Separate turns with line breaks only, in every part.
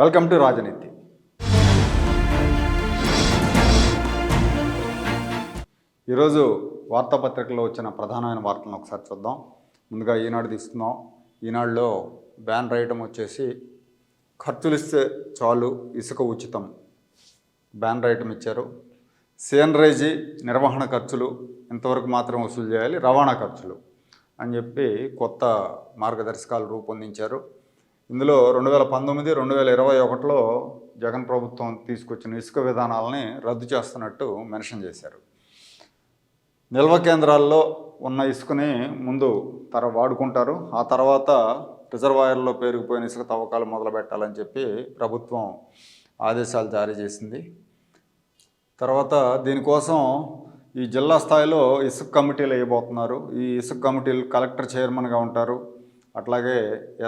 Welcome to రాజనీతి. ఈరోజు వార్తాపత్రికలో వచ్చిన ప్రధానమైన వార్తలను ఒకసారి చూద్దాం. ముందుగా ఈనాడు తీసుకుందాం ఈనాడులో బ్యాన్ రైటం వచ్చేసి ఖర్చులిస్తే చాలు ఇసుక ఉచితం. బ్యాన్ రైటం ఇచ్చారు. సేనరైజీ నిర్వహణ ఖర్చులు ఇంతవరకు మాత్రం వసూలు చేయాలి. రవాణా ఖర్చులు అని చెప్పి కొత్త మార్గదర్శకాలు రూపొందించారు. ఇందులో రెండు వేల పంతొమ్మిది రెండు వేల ఇరవై ఒకటిలో జగన్ ప్రభుత్వం తీసుకొచ్చిన ఇసుక విధానాలని రద్దు చేస్తున్నట్టు మెన్షన్ చేశారు. నిల్వ కేంద్రాల్లో ఉన్న ఇసుకని ముందు తర వాడుకుంటారు. ఆ తర్వాత రిజర్వాయర్లో పేరుకుపోయిన ఇసుక తవ్వకాలు మొదలు పెట్టాలని చెప్పి ప్రభుత్వం ఆదేశాలు జారీ చేసింది. తర్వాత దీనికోసం ఈ జిల్లా స్థాయిలో ఇసుక కమిటీలు వేయబోతున్నారు. ఈ ఇసుక కమిటీలు కలెక్టర్ చైర్మన్గా ఉంటారు. అట్లాగే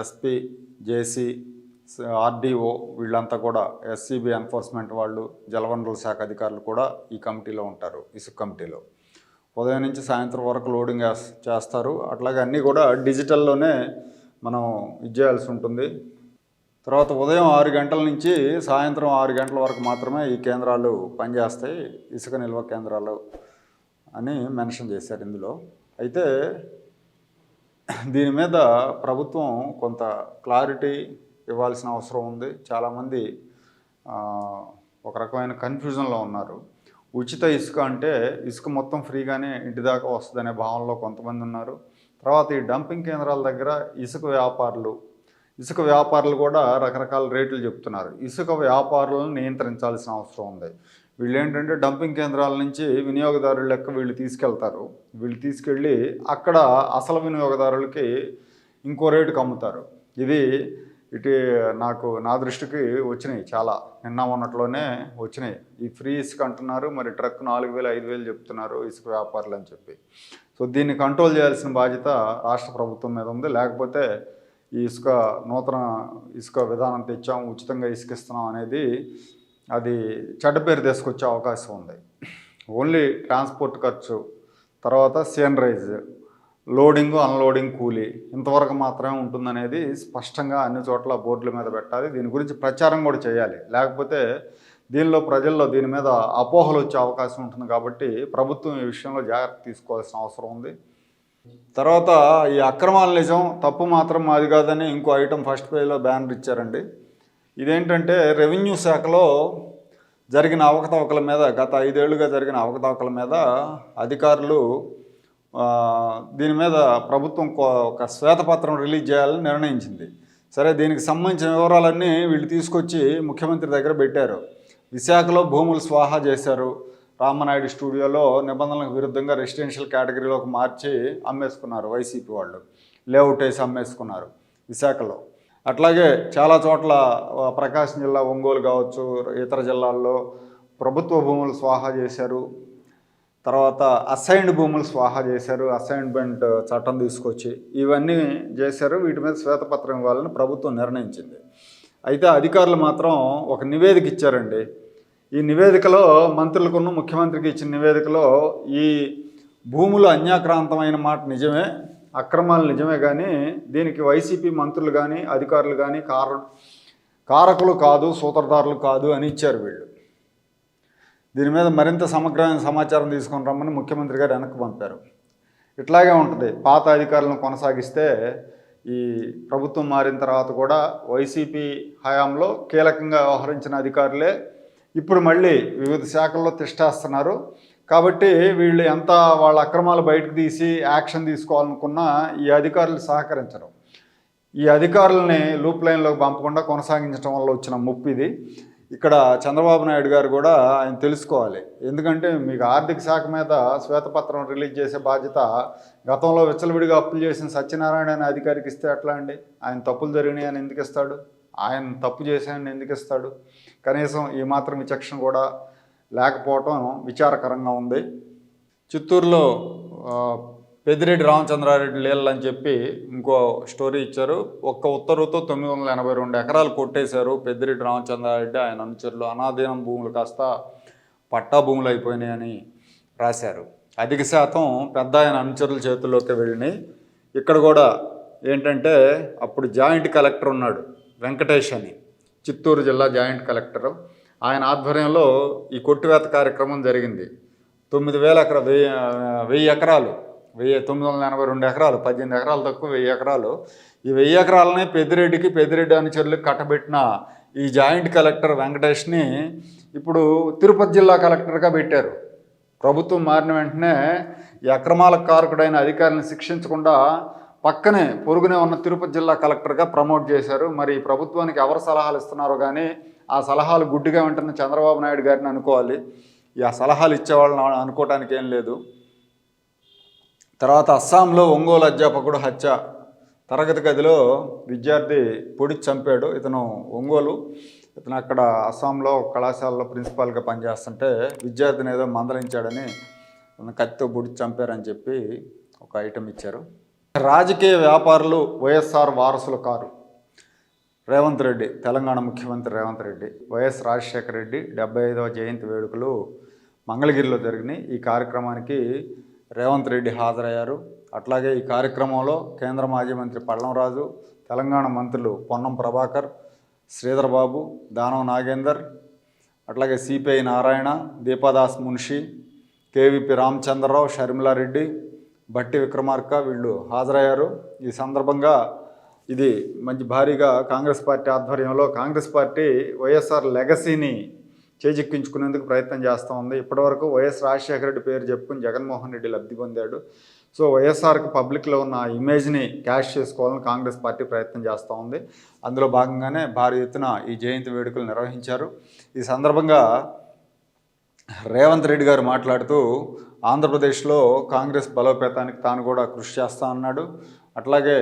ఎస్పీ జేసీ ఆర్డీఓ వీళ్ళంతా కూడా ఎస్సీబీ ఎన్ఫోర్స్మెంట్ వాళ్ళు జలవనరుల శాఖ అధికారులు కూడా ఈ కమిటీలో ఉంటారు ఇసుక కమిటీలో. ఉదయం నుంచి సాయంత్రం వరకు లోడింగ్ చేస్తారు. అట్లాగే అన్నీ కూడా డిజిటల్లోనే మనం ఇది చేయాల్సి ఉంటుంది. తర్వాత ఉదయం ఆరు గంటల నుంచి సాయంత్రం ఆరు గంటల వరకు మాత్రమే ఈ కేంద్రాలు పనిచేస్తాయి ఇసుక నిల్వ కేంద్రాలు అని మెన్షన్ చేశారు ఇందులో. అయితే దీని మీద ప్రభుత్వం కొంత క్లారిటీ ఇవ్వాల్సిన అవసరం ఉంది. చాలామంది ఒక రకమైన కన్ఫ్యూజన్లో ఉన్నారు. ఉచిత ఇసుక అంటే ఇసుక మొత్తం ఫ్రీగానే ఇంటి దాకా వస్తుందనే భావనలో కొంతమంది ఉన్నారు. తర్వాత ఈ డంపింగ్ కేంద్రాల దగ్గర ఇసుక వ్యాపారులు ఇసుక వ్యాపారులు కూడా రకరకాల రేట్లు చెప్తున్నారు. ఇసుక వ్యాపారులను నియంత్రించాల్సిన అవసరం ఉంది. వీళ్ళు ఏంటంటే డంపింగ్ కేంద్రాల నుంచి వినియోగదారుల లెక్క వీళ్ళు తీసుకెళ్తారు. వీళ్ళు తీసుకెళ్ళి అక్కడ అసలు వినియోగదారులకి ఇంకో రేటుకి అమ్ముతారు. ఇది ఇటు నాకు నా దృష్టికి వచ్చినాయి చాలా. నిన్న మొన్నట్లోనే వచ్చినాయి. ఈ ఫ్రీ ఇసుక అంటున్నారు మరి ట్రక్ నాలుగు వేలు ఐదు వేలు చెప్తున్నారు ఇసుక వ్యాపారులు అని చెప్పి. సో దీన్ని కంట్రోల్ చేయాల్సిన బాధ్యత రాష్ట్ర ప్రభుత్వం మీద ఉంది. లేకపోతే ఈ ఇసుక నూతన ఇసుక విధానం తెచ్చాం ఉచితంగా ఇసుక ఇస్తున్నాం అనేది అది చెడ్డ పేరు తీసుకొచ్చే అవకాశం ఉంది. ఓన్లీ ట్రాన్స్పోర్ట్ ఖర్చు తర్వాత సేనరైజ్ లోడింగ్ అన్లోడింగ్ కూలీ ఇంతవరకు మాత్రమే ఉంటుందనేది స్పష్టంగా అన్ని చోట్ల బోర్డుల మీద పెట్టాలి. దీని గురించి ప్రచారం కూడా చేయాలి. లేకపోతే దీనిలో ప్రజల్లో దీని మీద అపోహలు వచ్చే అవకాశం ఉంటుంది కాబట్టి ప్రభుత్వం ఈ విషయంలో జాగ్రత్త తీసుకోవాల్సిన అవసరం ఉంది. తర్వాత ఈ అక్రమాల నిజం తప్పు మాత్రం మాది కాదని ఇంకో ఐటమ్ ఫస్ట్ పేజ్లో బ్యానర్ ఇచ్చారండి. ఇదేంటంటే రెవెన్యూ శాఖలో జరిగిన అవకతవకల మీద గత ఐదేళ్ళుగా జరిగిన అవకతవకల మీద అధికారులు దీని మీద ప్రభుత్వం కొ- ఒక శ్వేతపత్రం రిలీజ్ చేయాలని నిర్ణయించింది. సరే దీనికి సంబంధించిన వివరాలన్నీ వీళ్ళు తీసుకొచ్చి ముఖ్యమంత్రి దగ్గర పెట్టారు. విశాఖలో భూములు స్వాహా చేశారు. రామనాయుడు స్టూడియోలో నిబంధనలకు విరుద్ధంగా రెసిడెన్షియల్ కేటగిరీలోకి మార్చి అమ్మేసుకున్నారు వైసీపీ వాళ్ళు. లేఅవుట్ వేసి అమ్మేసుకున్నారు విశాఖలో. అట్లాగే చాలా చోట్ల ప్రకాశం జిల్లా ఒంగోలు కావచ్చు ఇతర జిల్లాల్లో ప్రభుత్వ భూములు స్వాహా చేశారు. తర్వాత అసైన్డ్ భూములు స్వాహా చేశారు అసైన్మెంట్ చట్టం తీసుకొచ్చి. ఇవన్నీ చేశారు. వీటి మీద శ్వేతపత్రం ఇవ్వాలని ప్రభుత్వం నిర్ణయించింది. అయితే అధికారులు మాత్రం ఒక నివేదిక ఇచ్చారండి. ఈ నివేదికలో మంత్రులకున్న ముఖ్యమంత్రికి ఇచ్చిన నివేదికలో ఈ భూములు అన్యాక్రాంతమైన మాట నిజమే. అక్రమాలు నిజమే కానీ దీనికి వైసీపీ మంత్రులు కానీ అధికారులు కానీ కార కారకులు కాదు సూత్రధారులు కాదు అని ఇచ్చారు వీళ్ళు. దీని మీద మరింత సమగ్రమైన సమాచారం తీసుకొని రమ్మని ముఖ్యమంత్రి గారు వెనక్కి పంపారు. ఇట్లాగే ఉంటుంది. పాత అధికారులను కొనసాగిస్తే ఈ ప్రభుత్వం మారిన తర్వాత కూడా వైసీపీ హయాంలో కీలకంగా వ్యవహరించిన అధికారులే ఇప్పుడు మళ్ళీ వివిధ శాఖల్లో తిష్టేస్తున్నారు కాబట్టి వీళ్ళు ఎంత వాళ్ళ అక్రమాలు బయటకు తీసి యాక్షన్ తీసుకోవాలనుకున్నా ఈ అధికారులు సహకరించరు. ఈ అధికారులని లూప్ లైన్లోకి పంపకుండా కొనసాగించడం వల్ల వచ్చిన ముప్పు ఇది. ఇక్కడ చంద్రబాబు నాయుడు గారు కూడా ఆయన తెలుసుకోవాలి. ఎందుకంటే మీకు ఆర్థిక శాఖ మీద శ్వేతపత్రం రిలీజ్ చేసే బాధ్యత గతంలో విచ్చలవిడిగా అప్పులు చేసిన సత్యనారాయణ అనే అధికారికి ఇస్తే ఎట్లా అండి? ఆయన తప్పులు జరిగినాయి అని ఎందుకు ఇస్తాడు? ఆయన తప్పు చేశాయని ఎందుకు ఇస్తాడు? కనీసం ఈ మాత్రం విచక్షణ కూడా లేకపోవటం విచారకరంగా ఉంది. చిత్తూరులో ఆ, పెద్దిరెడ్డి రామచంద్రారెడ్డి నీళ్ళు అని చెప్పి ఇంకో స్టోరీ ఇచ్చారు. ఒక్క ఉత్తర్వుతో తొమ్మిది వందల ఎనభై రెండు ఎకరాలు కొట్టేశారు పెద్దిరెడ్డి రామచంద్రారెడ్డి. ఆయన అనుచరులు అనాధీనం భూములు కాస్త పట్టా భూములు అయిపోయినాయని రాశారు. అధిక శాతం పెద్ద ఆయన అనుచరుల చేతుల్లోకి వెళ్ళినాయి. ఇక్కడ కూడా ఏంటంటే అప్పుడు జాయింట్ కలెక్టర్ ఉన్నాడు వెంకటేష్ అని. చిత్తూరు జిల్లా జాయింట్ కలెక్టర్. ఆయన ఆధ్వర్యంలో ఈ కొట్టువేత కార్యక్రమం జరిగింది. తొమ్మిది వేల ఎకర వెయ్యి వెయ్యి ఎకరాలు వెయ్యి తొమ్మిది వందల ఎనభై రెండు ఎకరాలు పద్దెనిమిది ఎకరాలు తక్కువ వెయ్యి ఎకరాలు. ఈ వెయ్యి ఎకరాలని పెద్దిరెడ్డికి పెద్దిరెడ్డి అనుచరులకు కట్టబెట్టిన ఈ జాయింట్ కలెక్టర్ వెంకటేష్ని ఇప్పుడు తిరుపతి జిల్లా కలెక్టర్గా పెట్టారు. ప్రభుత్వం మారిన వెంటనే ఈ అక్రమాల కారకుడైన అధికారిని శిక్షించకుండా పక్కనే పొరుగునే ఉన్న తిరుపతి జిల్లా కలెక్టర్గా ప్రమోట్ చేశారు. మరి ప్రభుత్వానికి ఎవరు సలహాలు ఇస్తున్నారో కానీ ఆ సలహాలు గుడ్డిగా వింటున్న చంద్రబాబు నాయుడు గారిని అనుకోవాలి. ఈ ఆ సలహాలు ఇచ్చేవాళ్ళని అనుకోవటానికి ఏం లేదు. తర్వాత అస్సాంలో ఒంగోలు అధ్యాపకుడు హత్య. తరగతి గదిలో విద్యార్థి పొడి చంపాడు. ఇతను ఒంగోలు. ఇతను అక్కడ అస్సాంలో కళాశాలలో ప్రిన్సిపాల్గా పనిచేస్తుంటే విద్యార్థిని ఏదో మందలించాడని కత్తితో బుడి చంపారని చెప్పి ఒక ఐటెం ఇచ్చారు. రాజకీయ వ్యాపారులు వైఎస్ఆర్ వారసులు కారు. రేవంత్ రెడ్డి తెలంగాణ ముఖ్యమంత్రి రేవంత్ రెడ్డి వైఎస్ రాజశేఖర రెడ్డి డెబ్బై ఐదవ జయంతి వేడుకలు మంగళగిరిలో జరిగినాయి. ఈ కార్యక్రమానికి రేవంత్ రెడ్డి హాజరయ్యారు. అట్లాగే ఈ కార్యక్రమంలో కేంద్ర మాజీ మంత్రి పళ్ళంరాజు తెలంగాణ మంత్రులు పొన్నం ప్రభాకర్ శ్రీధర్ బాబు దానవ నాగేందర్ అట్లాగే CPI Narayana Deepa Das Munshi K V P Ramachandra Rao Sharmila Reddy Bhatti Vikramarka వీళ్ళు హాజరయ్యారు. ఈ సందర్భంగా ఇది మంచి భారీగా కాంగ్రెస్ పార్టీ ఆధ్వర్యంలో కాంగ్రెస్ పార్టీ వైఎస్ఆర్ లెగసీని చేజిక్కించుకునేందుకు ప్రయత్నం చేస్తూ ఉంది. ఇప్పటివరకు వైఎస్ రాజశేఖర రెడ్డి పేరు చెప్పుకుని జగన్మోహన్ రెడ్డి లబ్ధి పొందాడు. సో వైఎస్ఆర్కి పబ్లిక్లో ఉన్న ఇమేజ్ని క్యాష్ చేసుకోవాలని కాంగ్రెస్ పార్టీ ప్రయత్నం చేస్తూ ఉంది. అందులో భాగంగానే భారీ ఎత్తున ఈ జయంతి వేడుకలు నిర్వహించారు. ఈ సందర్భంగా రేవంత్ రెడ్డి గారు మాట్లాడుతూ ఆంధ్రప్రదేశ్లో కాంగ్రెస్ బలోపేతానికి తాను కూడా కృషి చేస్తా అన్నాడు. అట్లాగే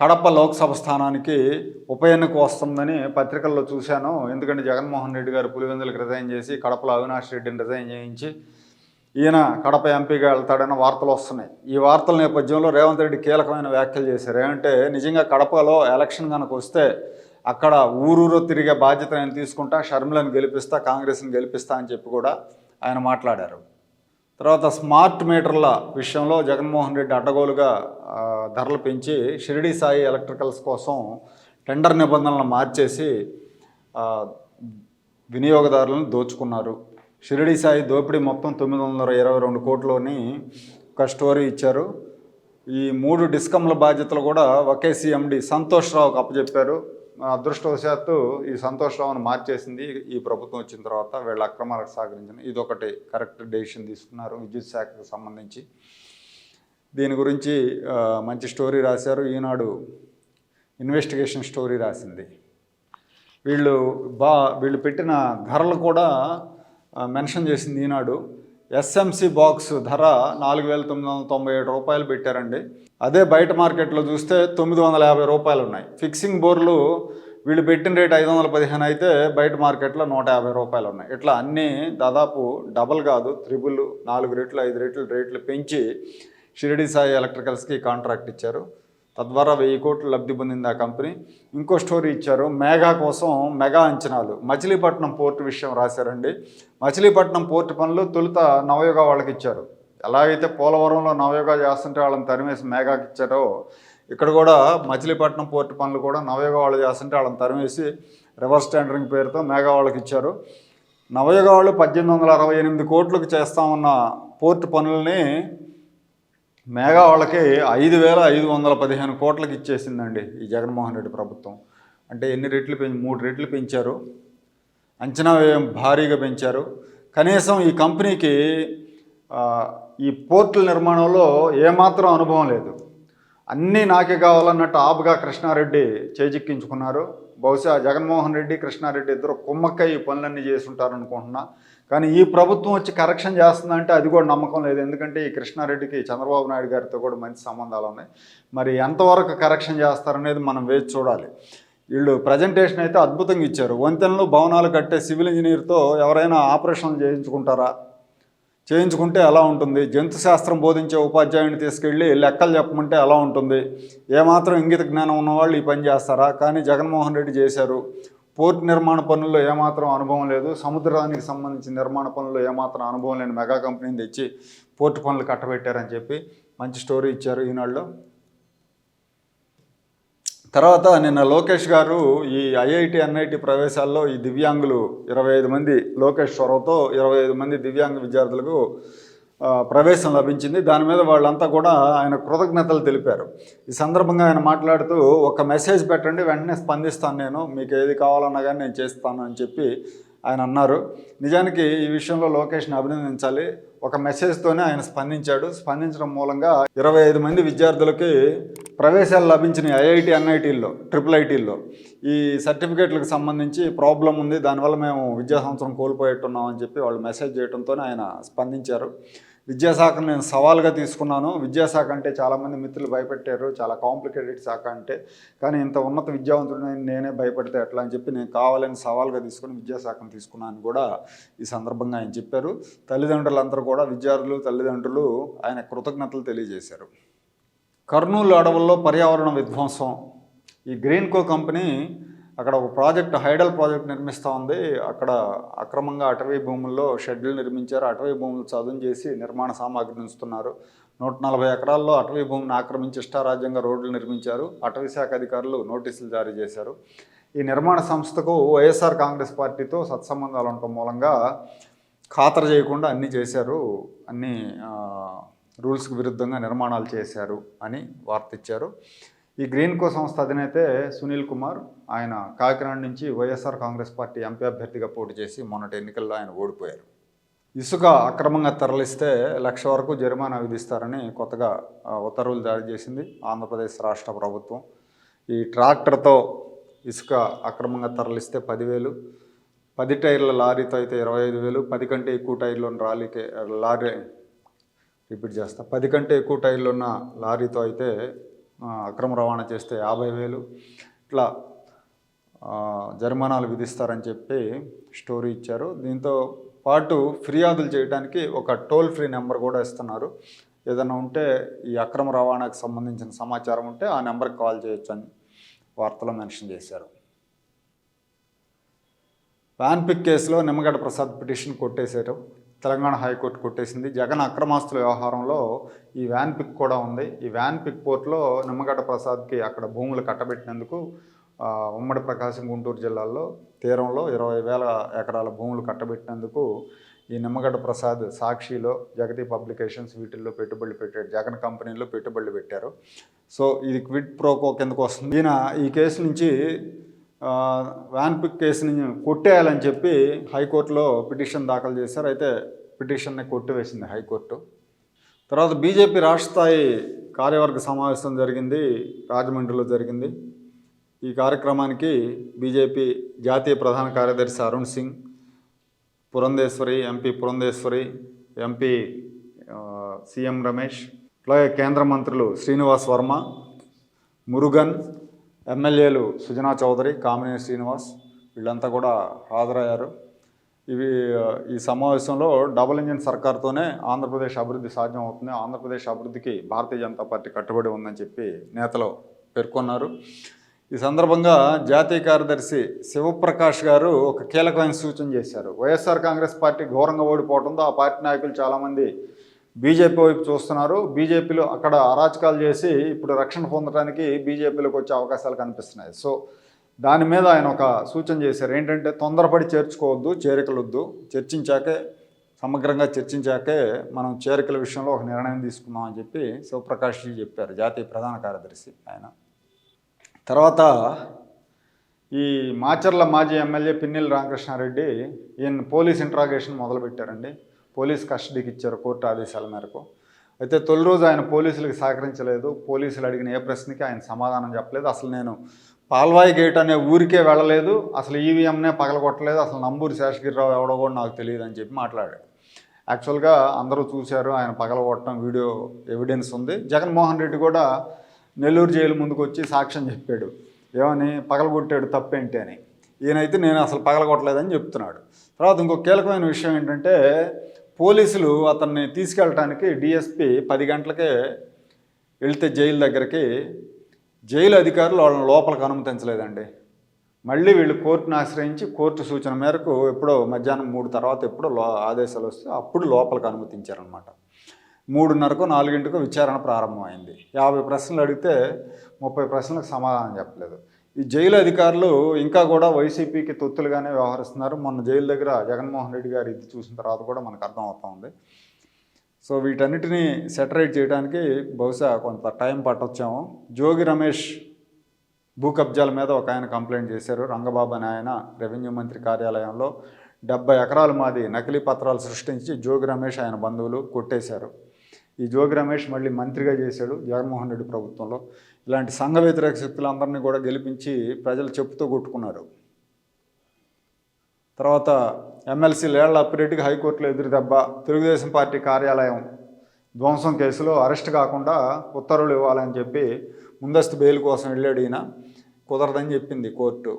కడప లోక్సభ స్థానానికి ఉప ఎన్నిక వస్తుందని పత్రికల్లో చూశాను. ఎందుకంటే జగన్మోహన్ రెడ్డి గారు పులివెందులకు రిజైన్ చేసి కడపలో అవినాష్ రెడ్డిని రిజైన్ చేయించి ఈయన కడప ఎంపీగా వెళ్తాడన్న వార్తలు వస్తున్నాయి. ఈ వార్తల నేపథ్యంలో రేవంత్ రెడ్డి కీలకమైన వ్యాఖ్యలు చేశారు. ఏమంటే నిజంగా కడపలో ఎలక్షన్ కనుక వస్తే అక్కడ ఊరూరు తిరిగే బాధ్యత నేను తీసుకుంటా షర్మిలను గెలిపిస్తా కాంగ్రెస్ని గెలిపిస్తా అని చెప్పి కూడా ఆయన మాట్లాడారు. తర్వాత స్మార్ట్ మీటర్ల విషయంలో జగన్మోహన్ రెడ్డి అడ్డగోలుగా ధరలు పెంచి షిరిడి సాయి ఎలక్ట్రికల్స్ కోసం టెండర్ నిబంధనలను మార్చేసి వినియోగదారులను దోచుకున్నారు. షిరిడి సాయి దోపిడీ మొత్తం తొమ్మిది వందల ఇరవై రెండు కోట్లని ఒక స్టోరీ ఇచ్చారు. ఈ మూడు డిస్కమ్ల బాధ్యతలు కూడా ఒకే సీఎండి సంతోష్ రావుకు అప్పచెప్పారు. అదృష్టవశాత్తు ఈ సంతోషరావును మార్చేసింది. ఈ ప్రభుత్వం వచ్చిన తర్వాత వీళ్ళ అక్రమాలకు సహకరించిన ఇది ఒకటి కరెక్ట్ డెసిషన్ తీసుకున్నారు విద్యుత్ శాఖకు సంబంధించి. దీని గురించి మంచి స్టోరీ రాశారు. ఈనాడు ఇన్వెస్టిగేషన్ స్టోరీ రాసింది. వీళ్ళు బా వీళ్ళు పెట్టిన ధరలు కూడా మెన్షన్ చేసింది ఈనాడు. ఎస్ఎంసి బాక్స్ ధర నాలుగు వేల తొమ్మిది వందల తొంభై ఏడు రూపాయలు పెట్టారండి. అదే బయట మార్కెట్లో చూస్తే తొమ్మిది వందల యాభై రూపాయలు ఉన్నాయి. ఫిక్సింగ్ బోర్లు వీళ్ళు పెట్టిన రేట్ ఐదు వందల పదిహేను అయితే బయట మార్కెట్లో నూట యాభై రూపాయలు ఉన్నాయి. ఇట్లా అన్నీ దాదాపు డబల్ కాదు త్రిబుల్ నాలుగు రేట్లు ఐదు రేట్లు రేట్లు పెంచి షిరిడి సాయి ఎలక్ట్రికల్స్కి కాంట్రాక్ట్ ఇచ్చారు. తద్వారా వెయ్యి కోట్లు లబ్ధి పొందింది ఆ కంపెనీ. ఇంకో స్టోరీ ఇచ్చారు మెగా కోసం మెగా అంచనాలు. మచిలీపట్నం పోర్టు విషయం రాశారండి. మచిలీపట్నం పోర్టు పనులు తొలుత నవయుగ వాళ్ళకి ఇచ్చారు ఎలాగైతే పోలవరంలో నవయుగ చేస్తుంటే వాళ్ళని తరిమేసి మేఘాకి ఇచ్చారో ఇక్కడ కూడా మచిలీపట్నం పోర్టు పనులు కూడా నవయుగ వాళ్ళు చేస్తుంటే వాళ్ళని తరిమేసి రివర్స్ టెండరింగ్ పేరుతో మేఘా వాళ్ళకి ఇచ్చారు. నవయుగ వాళ్ళు పద్దెనిమిది వందల అరవై ఎనిమిది కోట్లకు చేస్తామన్న పోర్టు పనుల్ని మేఘా వాళ్ళకి ఐదు వేల ఐదు వందల పదిహేను కోట్లకి ఇచ్చేసిందండి ఈ జగన్మోహన్ రెడ్డి ప్రభుత్వం. అంటే ఎన్ని రెట్లు పెంచి మూడు రెట్లు పెంచారు. అంచనా వ్యయం భారీగా పెంచారు. కనీసం ఈ కంపెనీకి ఈ పోర్టుల నిర్మాణంలో ఏమాత్రం అనుభవం లేదు. అన్నీ నాకే కావాలన్నట్టు ఆపుగా కృష్ణారెడ్డి చేజిక్కించుకున్నారు. బహుశా జగన్మోహన్ రెడ్డి కృష్ణారెడ్డి ఇద్దరు కుమ్మక్కై ఈ పనులన్నీ చేసి ఉంటారు అనుకుంటున్నా కానీ ఈ ప్రభుత్వం వచ్చి కరెక్షన్ చేస్తుందంటే అది కూడా నమ్మకం లేదు. ఎందుకంటే ఈ కృష్ణారెడ్డికి చంద్రబాబు నాయుడు గారితో కూడా మంచి సంబంధాలు ఉన్నాయి. మరి ఎంతవరకు కరెక్షన్ చేస్తారనేది మనం వేచి చూడాలి. వీళ్ళు ప్రజెంటేషన్ అయితే అద్భుతంగా ఇచ్చారు. వంతెనలు భవనాలు కట్టే సివిల్ ఇంజనీర్తో ఎవరైనా ఆపరేషన్లు చేయించుకుంటారా? చేయించుకుంటే ఎలా ఉంటుంది? జంతు శాస్త్రం బోధించే ఉపాధ్యాయుని తీసుకెళ్ళి లెక్కలు చెప్పమంటే ఎలా ఉంటుంది? ఏమాత్రం ఇంగిత జ్ఞానం ఉన్నవాళ్ళు ఈ పని చేస్తారా? కానీ జగన్మోహన్ రెడ్డి చేశారు. పోర్ట్ నిర్మాణ పనుల్లో ఏమాత్రం అనుభవం లేదు. సముద్రానికి సంబంధించిన నిర్మాణ పనుల్లో ఏమాత్రం అనుభవం లేని మెగా కంపెనీని తెచ్చి పోర్ట్ పనులు కట్టబెట్టారని చెప్పి మంచి స్టోరీ ఇచ్చారు ఈనాళ్ళు తర్వాత నిన్న లోకేష్ గారు ఈ ఐఐటి ఎన్ఐటి ప్రవేశాల్లో ఈ దివ్యాంగులు ఇరవై ఐదు మంది లోకేష్ చొరవతో ఇరవై ఐదు మంది దివ్యాంగ విద్యార్థులకు ప్రవేశం లభించింది. దాని మీద వాళ్ళంతా కూడా ఆయన కృతజ్ఞతలు తెలిపారు. ఈ సందర్భంగా ఆయన మాట్లాడుతూ ఒక మెసేజ్ పెట్టండి వెంటనే స్పందిస్తాను నేను. మీకు ఏది కావాలన్నా కానీ నేను చేస్తాను అని చెప్పి ఆయన అన్నారు. నిజానికి ఈ విషయంలో లోకేష్ని అభినందించాలి. ఒక మెసేజ్తోనే ఆయన స్పందించాడు. స్పందించడం మూలంగా ఇరవై ఐదు మంది విద్యార్థులకి ప్రవేశాలు లభించినాయి ఐఐటి ఎన్ఐటీల్లో ట్రిపుల్ ఐటీల్లో ఈ సర్టిఫికేట్లకు సంబంధించి ప్రాబ్లం ఉంది. దానివల్ల మేము విద్యా సంవత్సరం కోల్పోయేట్టున్నాం అని చెప్పి వాళ్ళు మెసేజ్ చేయడంతోనే ఆయన స్పందించారు. విద్యాశాఖను నేను సవాల్గా తీసుకున్నాను. విద్యాశాఖ అంటే చాలామంది మిత్రులు భయపెట్టారు. చాలా కాంప్లికేటెడ్ శాఖ అంటే. కానీ ఇంత ఉన్నత విద్యావంతుడిని నేనే భయపడితే ఎట్లా అని చెప్పి నేను కావాలని సవాల్గా తీసుకుని విద్యాశాఖను తీసుకున్నాను కూడా ఈ సందర్భంగా ఆయన చెప్పారు. తల్లిదండ్రులందరూ కూడా విద్యార్థులు తల్లిదండ్రులు ఆయన కృతజ్ఞతలు తెలియజేశారు. కర్నూలు అడవుల్లో పర్యావరణ విధ్వంసం. ఈ గ్రీన్కో కంపెనీ అక్కడ ఒక ప్రాజెక్ట్ హైడల్ ప్రాజెక్ట్ నిర్మిస్తూ ఉంది. అక్కడ అక్రమంగా అటవీ భూముల్లో షెడ్యూల్ నిర్మించారు. అటవీ భూములు చదును చేసి నిర్మాణ సామాగ్రి ఉంచుతున్నారు. నూట నలభై ఎకరాల్లో అటవీ భూమిని ఆక్రమించి ఇష్టారాజ్యంగా రోడ్లు నిర్మించారు. అటవీ శాఖ అధికారులు నోటీసులు జారీ చేశారు. ఈ నిర్మాణ సంస్థకు వైఎస్ఆర్ కాంగ్రెస్ పార్టీతో సత్సంబంధాలు ఉండటం మూలంగా ఖాతరు చేయకుండా అన్నీ చేశారు. అన్ని రూల్స్కి విరుద్ధంగా నిర్మాణాలు చేశారు అని వార్త ఇచ్చారు ఈ గ్రీన్ కో సంస్థ అధినేతే సునీల్ కుమార్ ఆయన కాకినాడ నుంచి వైఎస్ఆర్ కాంగ్రెస్ పార్టీ ఎంపీ అభ్యర్థిగా పోటీ చేసి మొన్నటి ఎన్నికల్లో ఆయన ఓడిపోయారు. ఇసుక అక్రమంగా తరలిస్తే లక్ష వరకు జరిమానా విధిస్తారని కొత్తగా ఉత్తర్వులు జారీ చేసింది ఆంధ్రప్రదేశ్ రాష్ట్ర ప్రభుత్వం. ఈ ట్రాక్టర్తో ఇసుక అక్రమంగా తరలిస్తే పదివేలు పది టైర్ల లారీతో అయితే ఇరవై ఐదు వేలు పది కంటే ఎక్కువ టైర్లు ఉన్న లారీకి లారీ రిపీట్ చేస్తా పది కంటే ఎక్కువ టైర్లు ఉన్న లారీతో అయితే అక్రమ రవాణా చేస్తే యాభై వేలు ఇట్లా జరిమానాలు విధిస్తారని చెప్పి స్టోరీ ఇచ్చారు. దీంతో పాటు ఫిర్యాదులు చేయడానికి ఒక టోల్ ఫ్రీ నెంబర్ కూడా ఇస్తున్నారు. ఏదైనా ఉంటే ఈ అక్రమ రవాణాకు సంబంధించిన సమాచారం ఉంటే ఆ నెంబర్కి కాల్ చేయొచ్చు అని వార్తలో మెన్షన్ చేశారు. ప్యాన్ పిక్ కేసులో నిమ్మగడ్డ ప్రసాద్ పిటిషన్ కొట్టేశారు. తెలంగాణ హైకోర్టు కొట్టేసింది. జగన్ అక్రమాస్తుల వ్యవహారంలో ఈ వ్యాన్ పిక్ కూడా ఉంది. ఈ వ్యాన్ పిక్ పోర్ట్లో నిమ్మగడ్డ ప్రసాద్కి అక్కడ భూములు కట్టబెట్టినందుకు ఉమ్మడి ప్రకాశం గుంటూరు జిల్లాల్లో తీరంలో ఇరవై వేల ఎకరాల భూములు కట్టబెట్టినందుకు ఈ నిమ్మగడ్డ ప్రసాద్ సాక్షిలో జగతి పబ్లికేషన్స్ వీటిల్లో పెట్టుబడులు పెట్టాడు. జగన్ కంపెనీలో పెట్టుబడులు పెట్టారు. సో ఇది క్విడ్ ప్రోకో కిందకు వస్తుంది. ఈయన ఈ కేసు నుంచి వ్యాన్ పిక్ కేసుని కొట్టేయాలని చెప్పి హైకోర్టులో పిటిషన్ దాఖలు చేశారు. అయితే పిటిషన్ని కొట్టివేసింది హైకోర్టు. తర్వాత బీజేపీ రాష్ట్ర స్థాయి కార్యవర్గ సమావేశం జరిగింది రాజమండ్రిలో జరిగింది. ఈ కార్యక్రమానికి బీజేపీ జాతీయ ప్రధాన కార్యదర్శి Arun Singh Purandeswari MP Purandeswari MP CM Ramesh అలాగే కేంద్ర మంత్రులు శ్రీనివాస్ వర్మ మురుగన్ ఎమ్మెల్యేలు సుజనా చౌదరి కామినేని శ్రీనివాస్ వీళ్ళంతా కూడా హాజరయ్యారు. ఇవి ఈ సమావేశంలో డబుల్ ఇంజిన్ సర్కార్తోనే ఆంధ్రప్రదేశ్ అభివృద్ధి సాధ్యం అవుతుంది ఆంధ్రప్రదేశ్ అభివృద్ధికి భారతీయ జనతా పార్టీ కట్టుబడి ఉందని చెప్పి నేతలు పేర్కొన్నారు. ఈ సందర్భంగా జాతీయ కార్యదర్శి శివప్రకాష్ గారు ఒక కీలకమైన సూచన చేశారు. వైఎస్ఆర్ కాంగ్రెస్ పార్టీ ఘోరంగా ఓడిపోవడంతో ఆ పార్టీ నాయకులు చాలామంది బీజేపీ వైపు చూస్తున్నారు. బీజేపీలో అక్కడ అరాచకాలు చేసి ఇప్పుడు రక్షణ పొందడానికి బీజేపీలోకి వచ్చే అవకాశాలు కనిపిస్తున్నాయి. సో దాని మీద ఆయన ఒక సూచన చేశారు. ఏంటంటే తొందరపడి చేర్చుకోవద్దు చేరికలొద్దు. చర్చించాకే సమగ్రంగా చర్చించాకే మనం చేరికల విషయంలో ఒక నిర్ణయం తీసుకుందాం అని చెప్పి శివప్రకాష్ జీ చెప్పారు. జాతీయ ప్రధాన కార్యదర్శి ఆయన. తర్వాత ఈ మాచర్ల మాజీ ఎమ్మెల్యే పిన్నెల్లి రామకృష్ణారెడ్డి ఈయన పోలీస్ ఇంట్రాగేషన్ మొదలుపెట్టారండి. పోలీస్ కస్టడీకి ఇచ్చారు కోర్టు ఆదేశాల మేరకు. అయితే తొలి రోజు ఆయన పోలీసులకు సహకరించలేదు. పోలీసులు అడిగిన ఏ ప్రశ్నకి ఆయన సమాధానం చెప్పలేదు. అసలు నేను పాల్వాయి గేట్ అనే ఊరికే వెళ్ళలేదు. అసలు ఈవీఎంనే పగలగొట్టలేదు. అసలు నంబూరి శేషగిరిరావు ఎవడో కూడా నాకు తెలియదు అని చెప్పి మాట్లాడాడు. యాక్చువల్గా అందరూ చూశారు ఆయన పగలగొట్టడం వీడియో ఎవిడెన్స్ ఉంది. జగన్మోహన్ రెడ్డి కూడా నెల్లూరు జైలు ముందుకు వచ్చి సాక్ష్యం చెప్పాడు. ఏమని? పగలగొట్టాడు తప్పేంటి అని. ఈయనైతే నేను అసలు పగలగొట్టలేదని చెప్తున్నాడు. తర్వాత ఇంకో కీలకమైన విషయం ఏంటంటే పోలీసులు అతన్ని తీసుకెళ్ళటానికి డిఎస్పి పది గంటలకే వెళ్తే జైలు దగ్గరికి. జైలు అధికారులు వాళ్ళని లోపలికి అనుమతించలేదండి. మళ్ళీ వీళ్ళు కోర్టును ఆశ్రయించి కోర్టు సూచన మేరకు ఎప్పుడో మధ్యాహ్నం మూడు తర్వాత ఎప్పుడో లో ఆదేశాలు వస్తే అప్పుడు లోపలికి అనుమతించారనమాట మూడున్నరకు నాలుగింటికో విచారణ ప్రారంభమైంది. యాభై ప్రశ్నలు అడిగితే ముప్పై ప్రశ్నలకు సమాధానం చెప్పలేదు. ఈ జైలు అధికారులు ఇంకా కూడా వైసీపీకి తొత్తులుగానే వ్యవహరిస్తున్నారు. మొన్న జైలు దగ్గర జగన్మోహన్ రెడ్డి గారు ఇది చూసిన తర్వాత కూడా మనకు అర్థం ఉంది. సో వీటన్నిటిని సెటరేట్ చేయడానికి బహుశా కొంత టైం పట్టొచ్చాము. జోగి రమేష్ భూ కబ్జాల మీద ఒక ఆయన కంప్లైంట్ చేశారు. రంగబాబు అని ఆయన రెవెన్యూ మంత్రి కార్యాలయంలో డెబ్బై ఎకరాలు మాది నకిలీ పత్రాలు సృష్టించి జోగి రమేష్ ఆయన బంధువులు కొట్టేశారు. ఈ జోగి రమేష్ మళ్ళీ మంత్రిగా చేశాడు జగన్మోహన్ రెడ్డి ప్రభుత్వంలో. ఇలాంటి సంఘ వ్యతిరేక శక్తులందరినీ కూడా గెలిపించి ప్రజలు చెప్పుతూ కొట్టుకున్నారు. తర్వాత ఎమ్మెల్సీ లేళ్ళ అప్పిరెడ్డికి హైకోర్టులో ఎదురు దెబ్బ తెలుగుదేశం పార్టీ కార్యాలయం ధ్వంసం కేసులో అరెస్ట్ కాకుండా ఉత్తర్వులు ఇవ్వాలని చెప్పి ముందస్తు బెయిల్ కోసం వెళ్ళాడు ఈయన. కుదరదని చెప్పింది కోర్టు.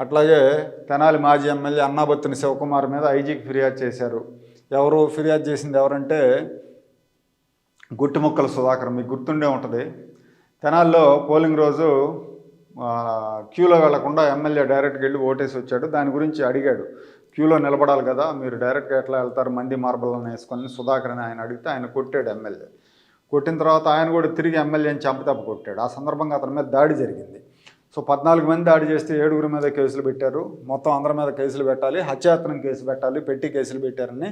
అట్లాగే తెనాలి మాజీ ఎమ్మెల్యే అన్నాబత్తుని శివకుమార్ మీద ఐజీకి ఫిర్యాదు చేశారు. ఎవరు ఫిర్యాదు చేసింది ఎవరంటే గుట్టిముక్కల సుధాకర్. మీకు గుర్తుండే ఉంటుంది. తెనాల్లో పోలింగ్ రోజు క్యూలో వెళ్ళకుండా ఎమ్మెల్యే డైరెక్ట్గా వెళ్ళి ఓటేసి వచ్చాడు. దాని గురించి అడిగాడు. క్యూలో నిలబడాలి కదా మీరు డైరెక్ట్గా ఎట్లా వెళ్తారు? మండి మార్బల్ని వేసుకొని సుధాకర్ అని ఆయన అడిగితే ఆయన కొట్టాడు ఎమ్మెల్యే. కొట్టిన తర్వాత ఆయన కూడా తిరిగి ఎమ్మెల్యేని చంపతప్ప కొట్టాడు. ఆ సందర్భంగా అతని మీద దాడి జరిగింది. సో పద్నాలుగు మంది దాడి చేస్తే ఏడుగురి మీద కేసులు పెట్టారు. మొత్తం అందరి మీద కేసులు పెట్టాలి. హత్యాయత్నం కేసు పెట్టాలి. పెట్టి కేసులు పెట్టారని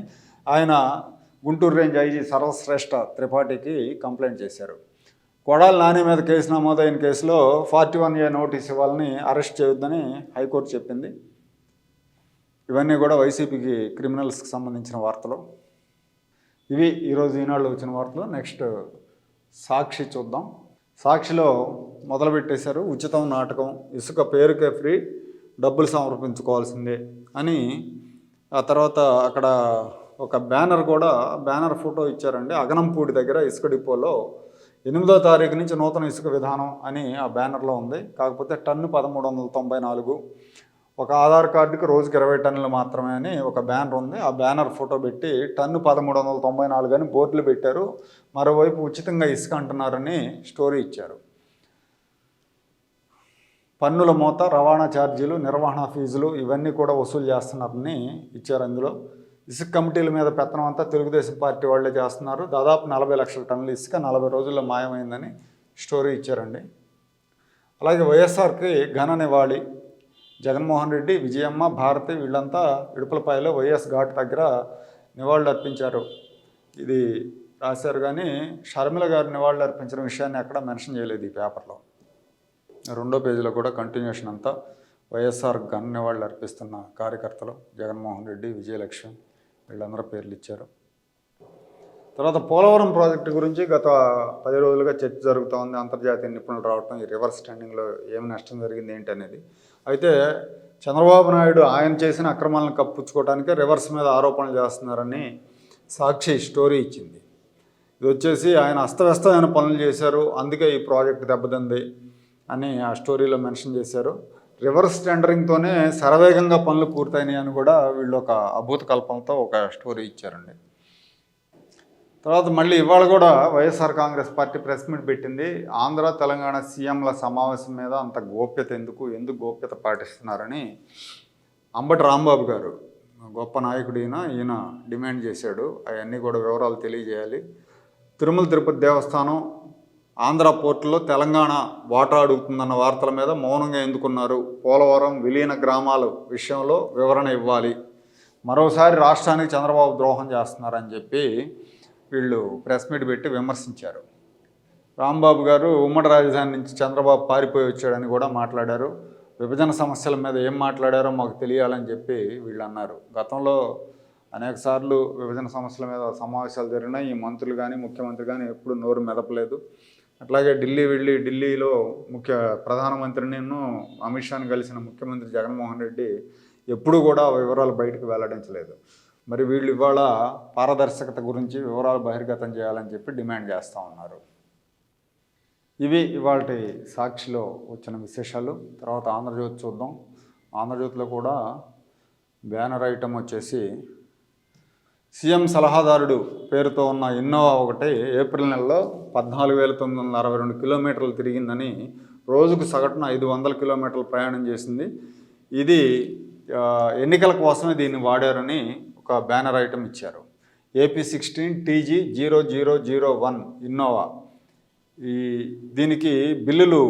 ఆయన గుంటూరు రేంజ్ ఐజీ సర్వశ్రేష్ఠ త్రిపాఠికి కంప్లైంట్ చేశారు. కొడాలి నాని మీద కేసు నమోదైన కేసులో ఫార్టీ వన్ ఏ నోటీస్ ఇవ్వాలని అరెస్ట్ చేయొద్దని హైకోర్టు చెప్పింది. ఇవన్నీ కూడా వైసీపీకి క్రిమినల్స్కి సంబంధించిన వార్తలు. ఇవి ఈరోజు ఈనాడు వచ్చిన వార్తలు. నెక్స్ట్ సాక్షి చూద్దాం. సాక్షిలో మొదలుపెట్టేశారు ఉచితం నాటకం ఇసుక పేరుకే ఫ్రీ డబ్బులు సమర్పించుకోవాల్సిందే అని. ఆ తర్వాత అక్కడ ఒక బ్యానర్ కూడా బ్యానర్ ఫోటో ఇచ్చారండి అగనంపూడి దగ్గర ఇసుక డిపోలో ఎనిమిదో తారీఖు నుంచి నూతన ఇసుక విధానం అని ఆ బ్యానర్లో ఉంది. కాకపోతే టన్ను పదమూడు వందల తొంభై నాలుగు ఒక ఆధార్ కార్డుకి రోజుకి ఇరవై టన్నులు మాత్రమే అని ఒక బ్యానర్ ఉంది. ఆ బ్యానర్ ఫోటో పెట్టి టన్ను పదమూడు వందల తొంభై నాలుగు అని బోర్డులు పెట్టారు. మరోవైపు ఉచితంగా ఇసుక అంటున్నారని స్టోరీ ఇచ్చారు. పన్నుల మోత రవాణా ఛార్జీలు నిర్వహణ ఫీజులు ఇవన్నీ కూడా వసూలు చేస్తున్నారని ఇచ్చారు అందులో. ఇసుక కమిటీల మీద పెత్తనం అంతా తెలుగుదేశం పార్టీ వాళ్ళే చేస్తున్నారు. దాదాపు నలభై లక్షల టన్నుల ఇసుక నలభై రోజుల్లో మాయమైందని స్టోరీ ఇచ్చారండి. అలాగే వైఎస్ఆర్కి ఘన నివాళి జగన్మోహన్ రెడ్డి విజయమ్మ భారతి వీళ్ళంతా ఇడుపులపాయలో వైఎస్ ఘాట్ దగ్గర నివాళులు అర్పించారు ఇది రాశారు కానీ షర్మిల గారు నివాళులు అర్పించిన విషయాన్ని ఎక్కడ మెన్షన్ చేయలేదు ఈ పేపర్లో. రెండో పేజీలో కూడా కంటిన్యూషన్ అంతా వైఎస్ఆర్ గన్ నివాళులు అర్పిస్తున్న కార్యకర్తలు జగన్మోహన్ రెడ్డి విజయలక్ష్మి వీళ్ళందరూ పేర్లు ఇచ్చారు. తర్వాత పోలవరం ప్రాజెక్టు గురించి గత పది రోజులుగా చర్చ జరుగుతోంది. అంతర్జాతీయ నిపుణులు రావటం ఈ రివర్స్ స్టాండింగ్లో ఏమి నష్టం జరిగింది ఏంటి అనేది అయితే చంద్రబాబు నాయుడు ఆయన చేసిన అక్రమాలను కప్పుచ్చుకోవడానికి రివర్స్ మీద ఆరోపణలు చేస్తున్నారని సాక్షి స్టోరీ ఇచ్చింది. ఇది వచ్చేసి ఆయన అస్తవ్యస్తమైన పనులు చేశారు అందుకే ఈ ప్రాజెక్ట్ దెబ్బతింది అని ఆ స్టోరీలో మెన్షన్ చేశారు. రివర్స్ టెండరింగ్తోనే శరవేగంగా పనులు పూర్తయినాయి అని కూడా వీళ్ళు ఒక అభూత కల్పనతో ఒక స్టోరీ ఇచ్చారండి. తర్వాత మళ్ళీ ఇవాళ కూడా YSR Congress party press meet పెట్టింది. ఆంధ్ర తెలంగాణ సీఎంల సమావేశం మీద అంత గోప్యత ఎందుకు ఎందుకు గోప్యత పాటిస్తున్నారని అంబటి రాంబాబు గారు గొప్ప నాయకుడు ఈయన ఈయన డిమాండ్ చేశాడు. అవన్నీ కూడా వివరాలు తెలియజేయాలి. తిరుమల తిరుపతి దేవస్థానం ఆంధ్ర పోర్టులో తెలంగాణ వాటా అడుగుతుందన్న వార్తల మీద మౌనంగా ఎందుకున్నారు? పోలవరం విలీన గ్రామాల విషయంలో వివరణ ఇవ్వాలి. మరోసారి రాష్ట్రానికి చంద్రబాబు ద్రోహం చేస్తున్నారని చెప్పి వీళ్ళు ప్రెస్ మీట్ పెట్టి విమర్శించారు. రాంబాబు గారు ఉమ్మడి రాజధాని నుంచి చంద్రబాబు పారిపోయి వచ్చాడని కూడా మాట్లాడారు. విభజన సమస్యల మీద ఏం మాట్లాడారో మాకు తెలియాలని చెప్పి వీళ్ళు అన్నారు. గతంలో అనేక సార్లు విభజన సమస్యల మీద సమావేశాలు జరిగినాయి. ఈ మంత్రులు కానీ ముఖ్యమంత్రి కానీ ఎప్పుడు నోరు మెదపలేదు. అట్లాగే ఢిల్లీ వెళ్ళి ఢిల్లీలో ముఖ్య ప్రధానమంత్రినిను అమిత్ షాను కలిసిన ముఖ్యమంత్రి జగన్మోహన్ రెడ్డి ఎప్పుడూ కూడా వివరాలు బయటకు వెల్లడించలేదు. మరి వీళ్ళు ఇవాళ పారదర్శకత గురించి వివరాలు బహిర్గతం చేయాలని చెప్పి డిమాండ్ చేస్తూ ఉన్నారు. ఇవి ఇవాళ సాక్షిలో వచ్చిన విశేషాలు. తర్వాత ఆంధ్రజ్యోతి చూద్దాం. ఆంధ్రజ్యోతిలో కూడా బ్యానర్ ఐటమ్ వచ్చేసి సీఎం సలహాదారుడు పేరుతో ఉన్న ఇన్నోవా ఒకటి ఏప్రిల్ నెలలో పద్నాలుగు వేల తొమ్మిది వందల అరవై రెండు కిలోమీటర్లు తిరిగిందని రోజుకు సగటున ఐదు వందల కిలోమీటర్లు ప్రయాణం చేసింది. ఇది ఎన్నికల కోసమే దీన్ని వాడారని ఒక బ్యానర్ ఐటమ్ ఇచ్చారు. AP sixteen TG zero zero zero one Innova. ఈ దీనికి బిల్లులు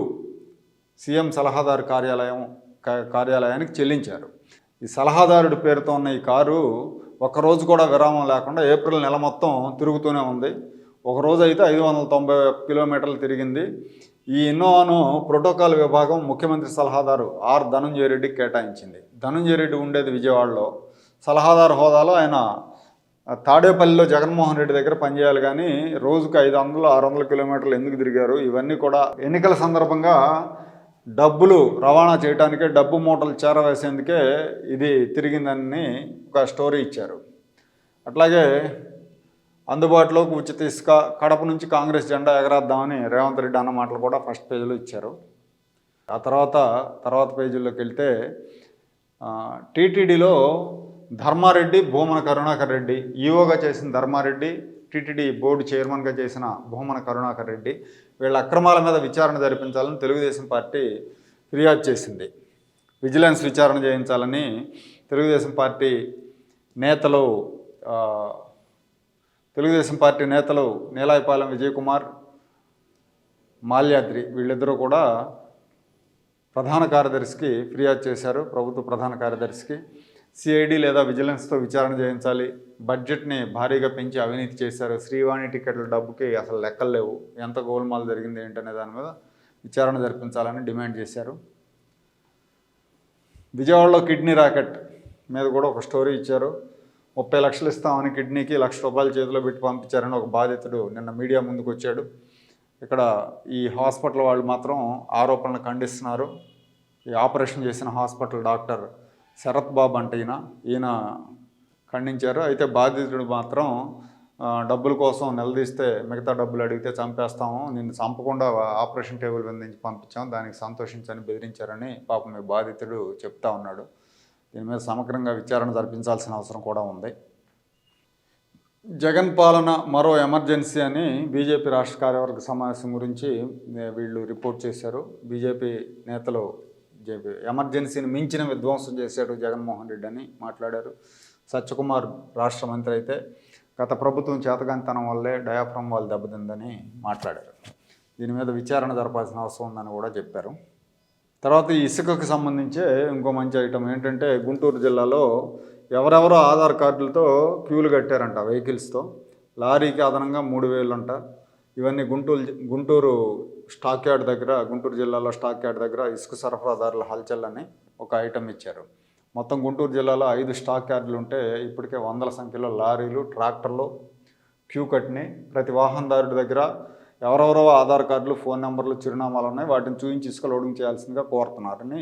సీఎం సలహాదారు కార్యాలయం కార్యాలయానికి చెల్లించారు. ఈ సలహాదారుడి పేరుతో ఉన్న ఈ కారు ఒకరోజు కూడా విరామం లేకుండా ఏప్రిల్ నెల మొత్తం తిరుగుతూనే ఉంది. ఒక రోజు అయితే ఐదు వందల తొంభై కిలోమీటర్లు తిరిగింది. ఈ ఇన్నోవాను ప్రోటోకాల్ విభాగం ముఖ్యమంత్రి సలహాదారు ఆర్ ధనంజయ రెడ్డికి కేటాయించింది. ధనంజయ రెడ్డి ఉండేది విజయవాడలో. సలహాదారు హోదాలో ఆయన తాడేపల్లిలో జగన్మోహన్ రెడ్డి దగ్గర పనిచేయాలి కానీ రోజుకు ఐదు వందలు ఆరు వందల కిలోమీటర్లు ఎందుకు తిరిగారు? ఇవన్నీ కూడా ఎన్నికల సందర్భంగా డబ్బులు రవాణా చేయడానికే డబ్బు మూటలు చేరవేసేందుకే ఇది తిరిగిందని ఒక స్టోరీ ఇచ్చారు. అట్లాగే అందుబాటులోకి ఉచిత ఇసుక కడప నుంచి కాంగ్రెస్ జెండా ఎగరేద్దామని రేవంత్ రెడ్డి అన్న మాటలు కూడా ఫస్ట్ పేజీలో ఇచ్చారు. ఆ తర్వాత తర్వాత పేజీల్లోకి వెళ్తే టీటీడీలో ధర్మారెడ్డి భూమన కరుణాకర్ రెడ్డి ఈఓగా చేసిన ధర్మారెడ్డి టీటీడీ బోర్డు చైర్మన్గా చేసిన భూమన కరుణాకర్ రెడ్డి వీళ్ళ అక్రమాల మీద విచారణ జరిపించాలని తెలుగుదేశం పార్టీ ఫిర్యాదు చేసింది. విజిలెన్స్ విచారణ చేయించాలని తెలుగుదేశం పార్టీ నేతలు తెలుగుదేశం పార్టీ నేతలు నీలాయపాలెం విజయకుమార్ మాల్యాద్రి వీళ్ళిద్దరూ కూడా ప్రధాన కార్యదర్శికి ఫిర్యాదు చేశారు. ప్రభుత్వ ప్రధాన కార్యదర్శికి సిఐడి లేదా విజిలెన్స్తో విచారణ చేయించాలి. బడ్జెట్ని భారీగా పెంచి అవినీతి చేశారు. శ్రీవాణి టికెట్ల డబ్బుకి అసలు లెక్కలు లేవు. ఎంత గోల్మాల్ జరిగింది ఏంటనే దాని మీద విచారణ జరిపించాలని డిమాండ్ చేశారు. విజయవాడలో కిడ్నీ రాకెట్ మీద కూడా ఒక స్టోరీ ఇచ్చారు. ముప్పై లక్షలు ఇస్తామని కిడ్నీకి లక్ష రూపాయలు చేతిలో పెట్టి పంపించారని ఒక బాధితుడు నిన్న మీడియా ముందుకు వచ్చాడు ఇక్కడ ఈ హాస్పిటల్ వాళ్ళు మాత్రం ఆరోపణలు ఖండిస్తున్నారు. ఈ ఆపరేషన్ చేసిన హాస్పిటల్ డాక్టర్ శరత్ బాబు అంటే ఈయన ఈయన ఖండించారు. అయితే బాధితుడు మాత్రం డబ్బుల కోసం నిలదీస్తే మిగతా డబ్బులు అడిగితే చంపేస్తాము నిన్ను చంపకుండా ఆపరేషన్ టేబుల్ మీద నుంచి పంపించాం దానికి సంతోషించని బెదిరించారని పాపం మీ బాధితుడు చెప్తా ఉన్నాడు. దీని మీద సమగ్రంగా విచారణ జరిపించాల్సిన అవసరం కూడా ఉంది. జగన్ పాలన మరో ఎమర్జెన్సీ అని బీజేపీ రాష్ట్ర కార్యవర్గ సమావేశం గురించి వీళ్ళు రిపోర్ట్ చేశారు. బీజేపీ నేతలు జేపీ ఎమర్జెన్సీని మించిన విధ్వంసం చేశాడు జగన్మోహన్ రెడ్డి అని మాట్లాడారు. సత్యకుమార్ రాష్ట్ర మంత్రి అయితే గత ప్రభుత్వం చేతగానితనం వల్లే డయాఫ్రమ్ వాళ్ళు దెబ్బతిందని మాట్లాడారు. దీని మీద విచారణ జరపాల్సిన అవసరం ఉందని కూడా చెప్పారు. తర్వాత ఈ ఇసుకకు సంబంధించే ఇంకో మంచి ఐటమ్ ఏంటంటే గుంటూరు జిల్లాలో ఎవరెవరో ఆధార్ కార్డులతో క్యూలు కట్టారంట వెహికల్స్తో. లారీకి అదనంగా మూడు వేలు అంట. ఇవన్నీ గుంటూరు జి- గుంటూరు స్టాక్ యార్డ్ దగ్గర గుంటూరు జిల్లాలో స్టాక్ యార్డ్ దగ్గర ఇసుక సరఫరాదారుల హల్చల్ అని ఒక ఐటమ్ ఇచ్చారు. మొత్తం గుంటూరు జిల్లాలో ఐదు స్టాక్ యార్డులు ఉంటే ఇప్పటికే వందల సంఖ్యలో లారీలు ట్రాక్టర్లు క్యూ కట్ని ప్రతి వాహనదారుడి దగ్గర ఎవరెవరో ఆధార్ కార్డులు ఫోన్ నెంబర్లు చిరునామాలు ఉన్నాయి. వాటిని చూపించి ఇసుక లోడింగ్ చేయాల్సిందిగా కోరుతున్నారని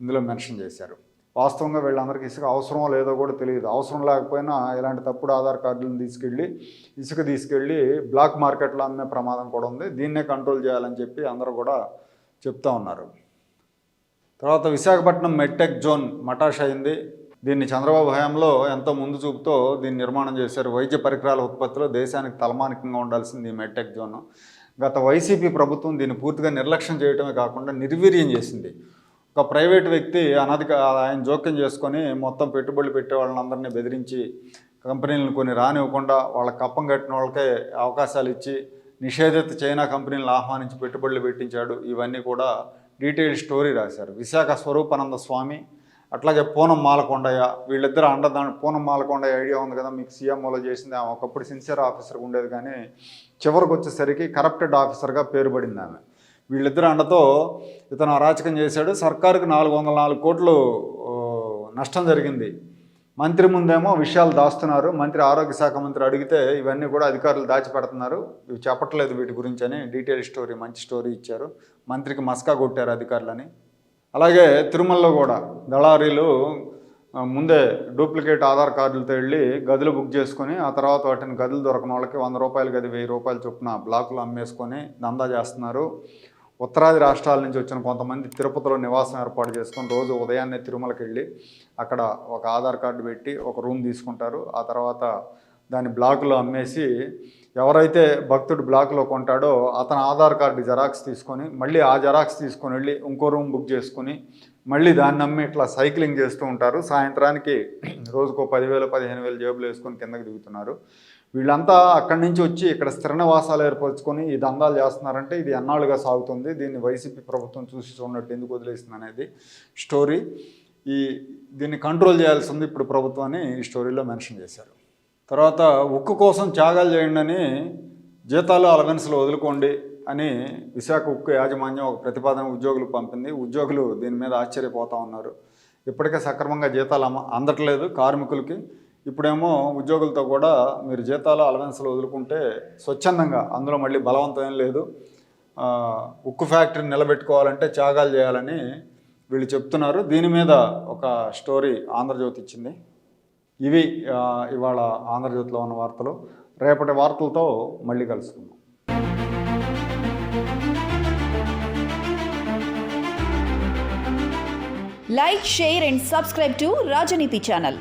ఇందులో మెన్షన్ చేశారు. వాస్తవంగా వీళ్ళందరికీ ఇసుక అవసరమో లేదో కూడా తెలియదు. అవసరం లేకపోయినా ఇలాంటి తప్పుడు ఆధార్ కార్డులను తీసుకెళ్ళి ఇసుక తీసుకెళ్ళి బ్లాక్ మార్కెట్లో అమ్మే ప్రమాదం కూడా ఉంది. దీన్నే కంట్రోల్ చేయాలని చెప్పి అందరూ కూడా చెప్తా ఉన్నారు. తర్వాత విశాఖపట్నం మెట్టెక్ జోన్ మటాష్ అయింది. దీన్ని చంద్రబాబు హయాంలో ఎంతో ముందు చూపుతో దీన్ని నిర్మాణం చేశారు. వైద్య పరికరాల ఉత్పత్తిలో దేశానికి తలమానికంగా ఉండాల్సింది ఈ మెట్టెక్ జోన్. గత వైసీపీ ప్రభుత్వం దీన్ని పూర్తిగా నిర్లక్ష్యం చేయడమే కాకుండా నిర్వీర్యం చేసింది. ఒక ప్రైవేట్ వ్యక్తి అనధిక ఆయన జోక్యం చేసుకొని మొత్తం పెట్టుబడులు పెట్టే వాళ్ళందరినీ బెదిరించి కంపెనీలను కొన్ని రానివ్వకుండా వాళ్ళ కప్పం కట్టిన వాళ్ళకే అవకాశాలు ఇచ్చి నిషేధిత చైనా కంపెనీలను ఆహ్వానించి పెట్టుబడులు పెట్టించాడు. ఇవన్నీ కూడా డీటెయిల్ స్టోరీ రాశారు. విశాఖ స్వరూపానంద స్వామి అట్లాగే పూనం మాలకొండయ్య వీళ్ళిద్దరు అండదా పూనం మాలకొండయ్య ఐడియా ఉంది కదా మీకు సీఎంఓలో చేసింది. ఆమె ఒకప్పుడు సిన్సియర్ ఆఫీసర్గా ఉండేది కానీ చివరికి వచ్చేసరికి కరప్టెడ్ ఆఫీసర్గా పేరు పడింది ఆమె. వీళ్ళిద్దరు అండతో ఇతను అరాచకం చేశాడు. సర్కారుకు నాలుగు వందల నాలుగు కోట్లు నష్టం జరిగింది. మంత్రి ముందేమో విషయాలు దాస్తున్నారు. మంత్రి ఆరోగ్య శాఖ మంత్రి అడిగితే ఇవన్నీ కూడా అధికారులు దాచిపెడుతున్నారు. ఇవి చెప్పట్లేదు వీటి గురించి అని డీటెయిల్ స్టోరీ మంచి స్టోరీ ఇచ్చారు. మంత్రికి మస్కా కొట్టారు అధికారులని. అలాగే తిరుమలలో కూడా దళారీలు ముందే డూప్లికేట్ ఆధార్ కార్డులతో వెళ్ళి గదులు బుక్ చేసుకొని ఆ తర్వాత వాటిని గదులు దొరకని వాళ్ళకి వంద రూపాయలు గది వెయ్యి రూపాయలు చొప్పున బ్లాకులు అమ్మేసుకొని దందా చేస్తున్నారు. ఉత్తరాది రాష్ట్రాల నుంచి వచ్చిన కొంతమంది తిరుపతిలో నివాసం ఏర్పాటు చేసుకొని రోజు ఉదయాన్నే తిరుమలకి వెళ్ళి అక్కడ ఒక ఆధార్ కార్డు పెట్టి ఒక రూమ్ తీసుకుంటారు. ఆ తర్వాత దాన్ని బ్లాక్లో అమ్మేసి ఎవరైతే భక్తుడు బ్లాక్లో కొంటాడో అతని ఆధార్ కార్డు జెరాక్స్ తీసుకొని మళ్ళీ ఆ జెరాక్స్ తీసుకొని వెళ్ళి ఇంకో రూమ్ బుక్ చేసుకొని మళ్ళీ దాన్ని నమ్మి ఇట్లా సైక్లింగ్ చేస్తూ ఉంటారు. సాయంత్రానికి రోజుకో పదివేలు పదిహేను వేలు జేబులు వేసుకొని కిందకి దిగుతున్నారు. వీళ్ళంతా అక్కడి నుంచి వచ్చి ఇక్కడ స్థిర నివాసాలు ఏర్పరచుకొని ఈ దందాలు చేస్తున్నారంటే ఇది ఎన్నాళ్ళుగా సాగుతుంది. దీన్ని వైసీపీ ప్రభుత్వం చూసి చూడనట్టు ఎందుకు వదిలేస్తుంది అనేది స్టోరీ. ఈ దీన్ని కంట్రోల్ చేయాల్సింది ఇప్పుడు ప్రభుత్వాన్ని ఈ స్టోరీలో మెన్షన్ చేశారు. తర్వాత ఉక్కు కోసం త్యాగాలు చేయండి అని జీతాలు అలవెన్స్లు వదులుకోండి అని విశాఖ ఉక్కు యాజమాన్యం ఒక ప్రతిపాదన ఉద్యోగులకు పంపింది. ఉద్యోగులు దీని మీద ఆశ్చర్యపోతా ఉన్నారు. ఇప్పటికే సక్రమంగా జీతాలు అమ్మ అందట్లేదు. కార్మికులకి ఇప్పుడేమో ఉద్యోగులతో కూడా మీరు జీతాలు అలవెన్స్లు వదులుకుంటే స్వచ్ఛందంగా అందులో మళ్ళీ బలవంతం ఏం లేదు. ఉక్కు ఫ్యాక్టరీని నిలబెట్టుకోవాలంటే త్యాగాలు చేయాలని వీళ్ళు చెప్తున్నారు. దీని మీద ఒక స్టోరీ ఆంధ్రజ్యోతి ఇచ్చింది. ఇవి ఇవాళ ఆంధ్రజ్యోతిలో ఉన్న వార్తలు. రేపటి వార్తలతో మళ్ళీ కలుసుకుందాం.
Like share and subscribe to Rajaneeti channel